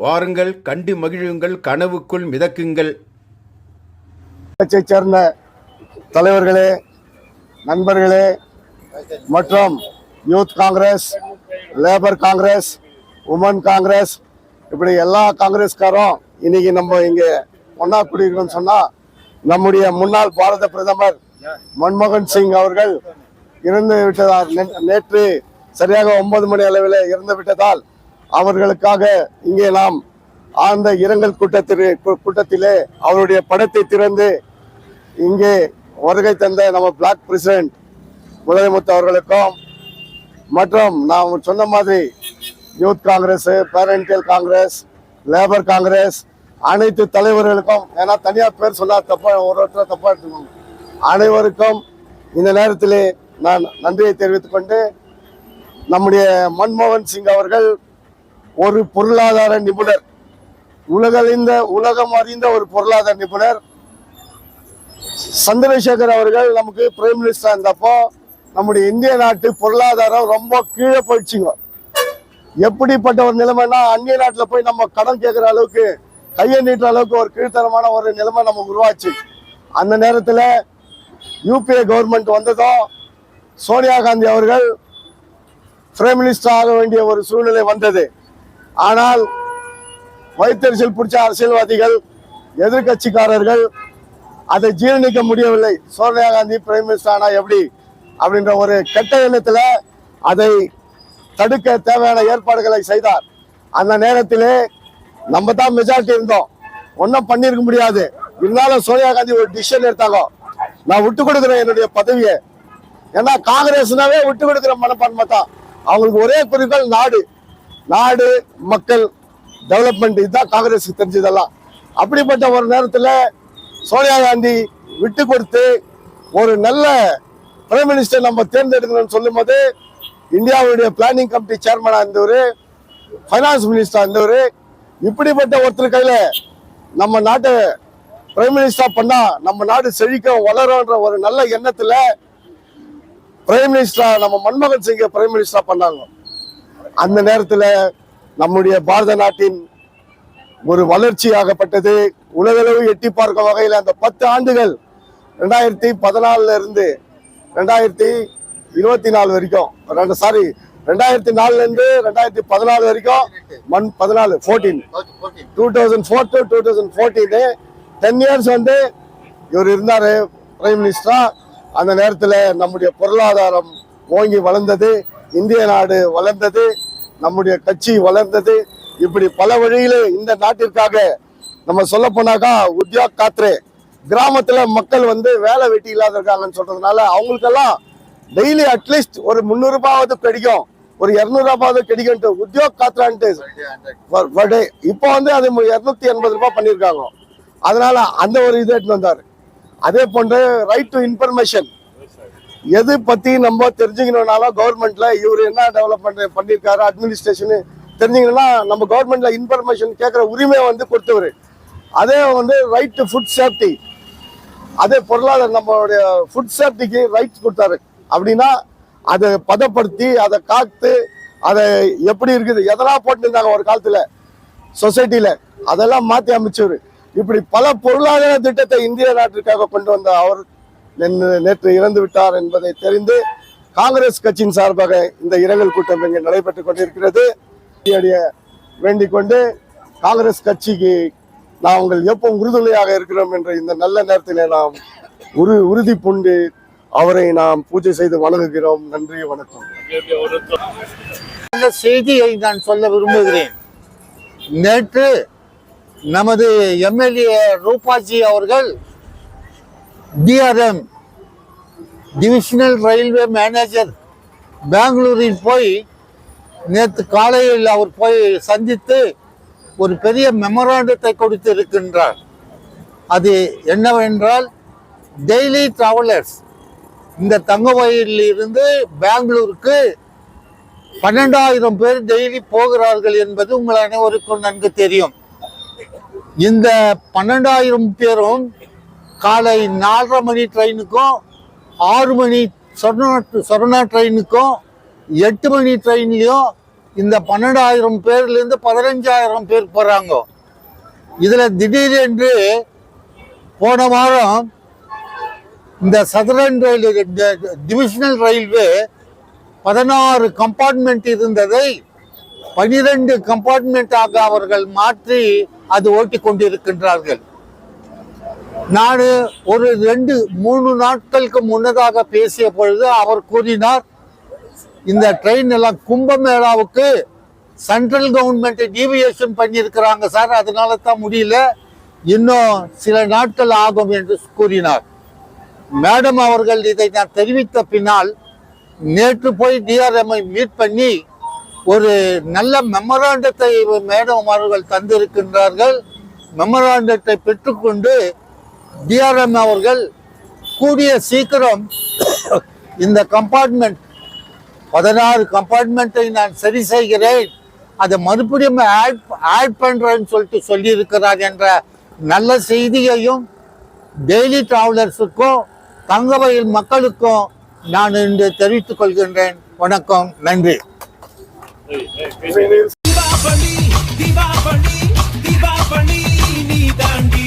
வாருங்கள் கண்டு மகிழுங்கள் கனவுக்குள் மிதக்குங்கள். கட்சியைச் சேர்ந்த தலைவர்களே நண்பர்களே மற்றும் youth Congress labour Congress women Congress இப்படி எல்லா காங்கிரஸ்காரும் இன்னைக்கு நம்ம இங்கே ஒன்னா கூடியிருக்கோம்னு சொன்னா நம்முடைய முன்னாள் பாரத பிரதமர் மன்மோகன் சிங் அவர்கள் இறந்து விட்டதால் நேற்று சரியாக ஒன்பது மணி அளவில் இறந்து விட்டதால் அவர்களுக்காக இங்கே நாம் ஆழ்ந்த இரங்கல் கூட்டத்திலே கூட்டத்திலே அவருடைய படத்தை திறந்து இங்கே வருகை தந்த நம்ம பிளாக் பிரசிடென்ட் முதலமுத்து அவர்களுக்கும் மற்றும் நாம் சொன்ன மாதிரி யூத் காங்கிரஸ் பேரண்டியல் காங்கிரஸ் லேபர் காங்கிரஸ் அனைத்து தலைவர்களுக்கும் ஏன்னா தனியார் பேர் சொன்னால் தப்பா ஒரு ஒருத்தர் தப்பா எடுத்துக்கோங்க அனைவருக்கும் இந்த நேரத்திலே நான் நன்றியை தெரிவித்துக் கொண்டு நம்முடைய மன்மோகன் சிங் அவர்கள் ஒரு பொருளாதார நிபுணர். உலகறிந்த உலகம் அறிந்த ஒரு பொருளாதார நிபுணர். சந்திரசேகர் அவர்கள் நமக்கு பிரைம் மினிஸ்டர் இருந்தப்போ நம்முடைய இந்திய நாட்டு பொருளாதாரம் ரொம்ப கீழே போயிடுச்சுங்க. எப்படிப்பட்ட ஒரு நிலைமைனா அந்நிய நாட்டில் போய் நம்ம கடன் கேட்குற அளவுக்கு கையை நீட்டுற அளவுக்கு ஒரு கீழ்த்தரமான ஒரு நிலைமை நம்ம உருவாச்சு. அந்த நேரத்தில் யூபிஏ கவர்மெண்ட் வந்ததும் சோனியா காந்தி அவர்கள் பிரைம் மினிஸ்டர் ஆக வேண்டிய ஒரு சூழ்நிலை வந்தது. ஆனால் வைத்தறிச்சல் பிடிச்ச அரசியல்வாதிகள் எதிர்க்கட்சிக்காரர்கள் அதை ஜீரணிக்க முடியவில்லை. சோனியா காந்தி பிரைம் மினிஸ்டர் ஆனா எப்படி? அப்படின்ற ஒரு கெட்ட எண்ணத்துல அதை தடுக்க தேவையான ஏற்பாடுகளை செய்தார். அந்த நேரத்திலே நம்ம தான் மெஜாரிட்டி இருந்தோம். ஒன்றும் பண்ணியிருக்க முடியாது. இருந்தாலும் சோனியா காந்தி ஒரு டிசிஷன் எடுத்தாங்க. நான் விட்டு கொடுக்குறேன் என்னுடைய பதவியை. ஏன்னா காங்கிரஸ்னாவே விட்டு கொடுக்குற மனப்பான்மை தான். அவங்களுக்கு ஒரே குறிக்கோள் நாடு. நாடு மக்கள் டெவலப்மெண்ட் இதுதான் காங்கிரஸுக்கு தெரிஞ்சதெல்லாம். அப்படிப்பட்ட ஒரு நேரத்தில் சோனியா காந்தி விட்டு கொடுத்து ஒரு நல்ல பிரைம் மினிஸ்டர் நம்ம தேர்ந்தெடுக்கணும்னு சொல்லும்போது இந்தியாவுடைய பிளானிங் கமிட்டி சேர்மனாக இருந்தவர் ஃபைனான்ஸ் மினிஸ்டர் இருந்தவர் இப்படிப்பட்ட ஒருத்தர் கையில் நம்ம நாட்டை பிரைம் மினிஸ்டராக பண்ணால் நம்ம நாடு செழிக்க வளரும்ன்ற ஒரு நல்ல எண்ணத்தில் பிரைம் மினிஸ்டராக நம்ம மன்மோகன் சிங்கை பிரைம் மினிஸ்டர் பண்ணாங்க. அந்த நேரத்தில் நம்முடைய பாரத நாட்டின் ஒரு வளர்ச்சியாகப்பட்டது. உலகளவு எட்டி பார்க்கும் வகையில் அந்த பத்து ஆண்டுகள் ரெண்டாயிரத்தி பதினாலுல இருந்து ரெண்டாயிரத்தி இருபத்தி நாலு வரைக்கும். ரெண்டு சாரி ரெண்டாயிரத்தி நாலுல இருந்து ரெண்டாயிரத்தி பதினாலு வரைக்கும் மண் பதினாலு fourteen two thousand four to two thousand fourteen ten years வந்து இவர் இருந்தார் பிரைம் மினிஸ்டரா அந்த நேரத்தில் நம்முடைய பொருளாதாரம் ஓங்கி வளர்ந்தது இந்திய நாடு வளர்ந்தது. நம்முடைய கட்சி வளர்ந்தது. இப்படி பல வழியில இந்த நாட்டிற்காக நம்ம சொல்ல போனாக்கா உத்யோக் காத்ரே கிராமத்துல மக்கள் வந்து வேலை வெட்டி இல்லாத இருக்காங்கன்னு சொல்றதுனால அவங்களுக்கெல்லாம் டெய்லி அட்லீஸ்ட் ஒரு முந்நூறுபாவது கிடைக்கும் ஒரு இரநூறுபாவது கிடைக்கும்ட்டு உத்யோக் காத்ரான்ட்டு இப்போ வந்து அது இரநூத்தி எண்பது ரூபாய் பண்ணியிருக்காங்க. அதனால அந்த ஒரு இது எடுத்து வந்தார். அதே போன்று ரைட் டு இன்ஃபர்மேஷன் எது பத்தி நம்ம தெரிஞ்சுக்கணும்னாலும் கவர்மெண்ட்ல இவர் என்ன டெவலப்மெண்ட் பண்ணியிருக்காரு அட்மினிஸ்ட்ரேஷன் தெரிஞ்சுக்கணும்னா நம்ம கவர்மெண்ட்ல இன்ஃபர்மேஷன் கேட்குற உரிமையை வந்து கொடுத்தவர். அதே வந்து ரைட் டு ஃபுட் சேஃப்டி அதே பொருளாதார நம்மளுடைய ஃபுட் சேஃப்டிக்கு ரைட்ஸ் கொடுத்தாரு. அப்படின்னா அதை பதப்படுத்தி அதை காத்து அதை எப்படி இருக்குது எதெல்லாம் போட்டுருந்தாங்க ஒரு காலத்துல? சொசைட்டில அதெல்லாம் மாத்தி அமைச்சவர். இப்படி பல பொருளாதார திட்டத்தை இந்திய நாட்டிற்காக கொண்டு வந்த அவர் நேற்று இறந்து விட்டார் என்பதை தெரிந்து காங்கிரஸ் கட்சியின் சார்பாக இந்த இரங்கல் கூட்டம் இங்கே நடைபெற்றுக் கொண்டிருக்கிறது. வேண்டிக் கொண்டு காங்கிரஸ் கட்சிக்கு நாங்கள் எப்போ உறுதுணையாக இருக்கிறோம் என்ற இந்த நல்ல நேரத்திலே நாம் உரு உறுதி பூண்டு அவரை நாம் பூஜை செய்து வணங்குகிறோம். நன்றி வணக்கம். நல்ல செய்தியை நான் சொல்ல விரும்புகிறேன். நேற்று நமது எம்எல்ஏ ரூபாஜி அவர்கள் டிஆர்எம் டிவிஷனல் ரயில்வே மேனேஜர் பெங்களூரில் போய் நேற்று காலையில் அவர் போய் சந்தித்து ஒரு பெரிய மெமராண்டத்தை கொடுத்து இருக்கின்றார் அது என்னவென்றால் டெய்லி டிராவலர்ஸ் இந்த தங்கவயலில் இருந்து பெங்களூருக்கு பன்னெண்டாயிரம் பேர் டெய்லி போகிறார்கள் என்பது உங்கள் அனைவருக்கும் நன்கு தெரியும். இந்த பன்னெண்டாயிரம் பேரும் காலை நாலரை மணி ட்ரெயினுக்கும் ஆறு மணி சொர்ணா சொர்ணா ட்ரெயினுக்கும் எட்டு மணி ட்ரெயின்லையும் இந்த பன்னெண்டாயிரம் பேர்லேருந்து பதினஞ்சாயிரம் பேர் போகிறாங்க இதில் திடீரென்று போன வாரம் இந்த சதரன் ரயில்வே டிவிஷனல் ரயில்வே பதினாறு கம்பார்ட்மெண்ட் இருந்ததை பனிரெண்டு கம்பார்ட்மெண்ட்டாக அவர்கள் மாற்றி அது ஓட்டி கொண்டிருக்கின்றார்கள். நான் ஒரு ரெண்டு மூணு நாட்களுக்கு முன்னதாக பேசிய பொழுது அவர் கூறினார் இந்த ட்ரெயின் எல்லாம் கும்பமேளாவுக்கு சென்ட்ரல் கவர்மெண்ட் டீவியேஷன் பண்ணியிருக்கிறாங்க சார் அதனால தான் முடியல. இன்னும் சில நாட்கள் ஆகும் என்று கூறினார். மேடம் அவர்கள் இதை நான் தெரிவித்த பின்னால் நேற்று போய் டிஆர்எம்ஐ மீட் பண்ணி ஒரு நல்ல மெமராண்டத்தை மேடம் அவர்கள் தந்திருக்கின்றார்கள். மெமராண்டத்தை பெற்றுக்கொண்டு டிஆர்எம் அவர்கள் கூடிய சீக்கிரம் இந்த கம்பார்ட்மெண்ட் பதினாறு கம்பார்ட்மெண்ட்டை நான் சரி செய்கிறேன். அதை மறுபடியும் ஆட் ஆட் பண்ணுறேன்னு சொல்லிட்டு சொல்லியிருக்கிறார் என்ற நல்ல செய்தியையும் டெய்லி டிராவலர்ஸுக்கும் தங்கவயல் மக்களுக்கும் நான் இன்று தெரிவித்துக் கொள்கின்றேன். வணக்கம் நன்றி. தீபாவளி தீபாவளி தீபாவளி நீ தாண்டி